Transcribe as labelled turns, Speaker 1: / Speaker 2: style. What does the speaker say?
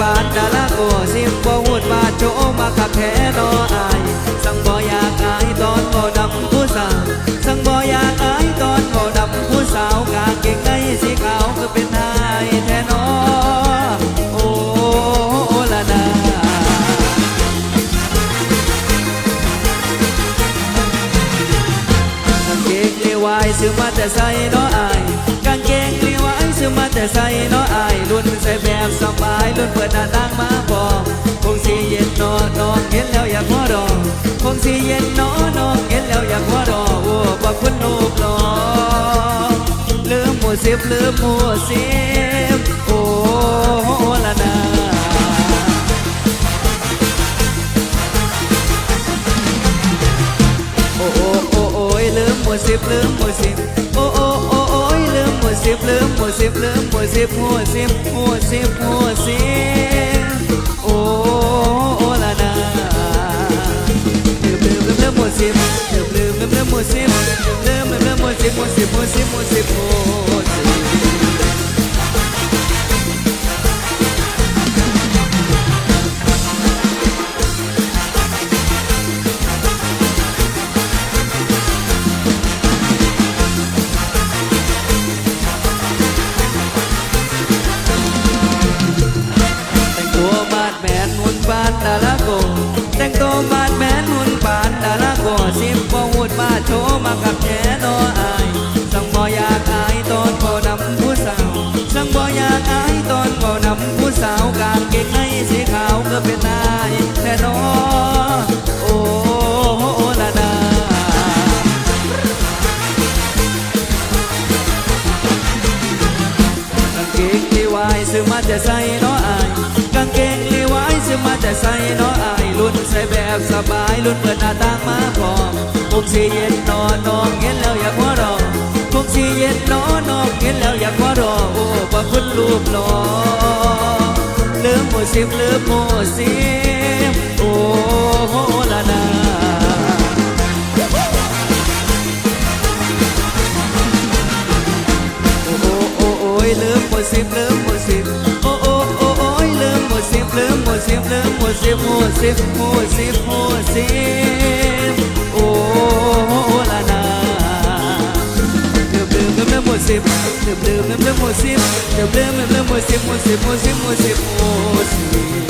Speaker 1: บาทดาลาโกสิบบ่หุดบาทโจมาขับแพ้นออาย สังบ่อยากอายตอนบ่ดำผู้สาว สังบ่อยากอายตอนบ่ดำผู้สาวกางเกงในสีขาวก็เป็นนายแท้นอโอละนาเกงเลวายซื้อมาแต่ใส่นออาย ซื้อมาแต่ใส่นาะอายรุ่นใส่แบบสบายรุ่นเปิดหน้าต่างมาพอคงสีเย็นนอน้องเห็นแล้วอยากหัวรอคงสีเย็นนอน้องเห็นแล้วอยากหัวรอโอ้บอกคุณลูกหลอลืมหมูสิบลืมหมูสิบโอ้ละนาโอ้โอ้โอ้ยลืมหมดสิบลืมหมดสิบโอ้โอ้โอ้โอ้ย ลืมหัวสิบลืมหัวสิบลืมหัวสิบหัวสิบหัวสิบหัวสิบโอ้โอ้ละนาลืมลืมลืมลืมหัวสิบลืมลืมลืมลืมหัวสิบลืมลืมลืมหัวสิบหัวสิบหัวสิบหัวสิบหม ซื้อมาแต่ใส่นาะอายกางเกงลีวายซื้อมาแต่ใส่นาะอายรุ่นใส่แบบสบายรุ่นเปิดหน้าต่างมาพร้อมคงสีเย็นนอนน้องเห็นแล้วอยากหัวเรอคงสีเย็นนอนน้องเห็นแล้วอยากหัวเรอโอ้บ่คุณรูปหล่อลืมหมดสิบลืมหมดสิบโอ้ละนาโอ้โอ้โอ้โอ้ยลืมหมดสิบลืมหมดสิ ลืมหมดสิบหมดสิบหมดสิบหมดสิบโอ้ล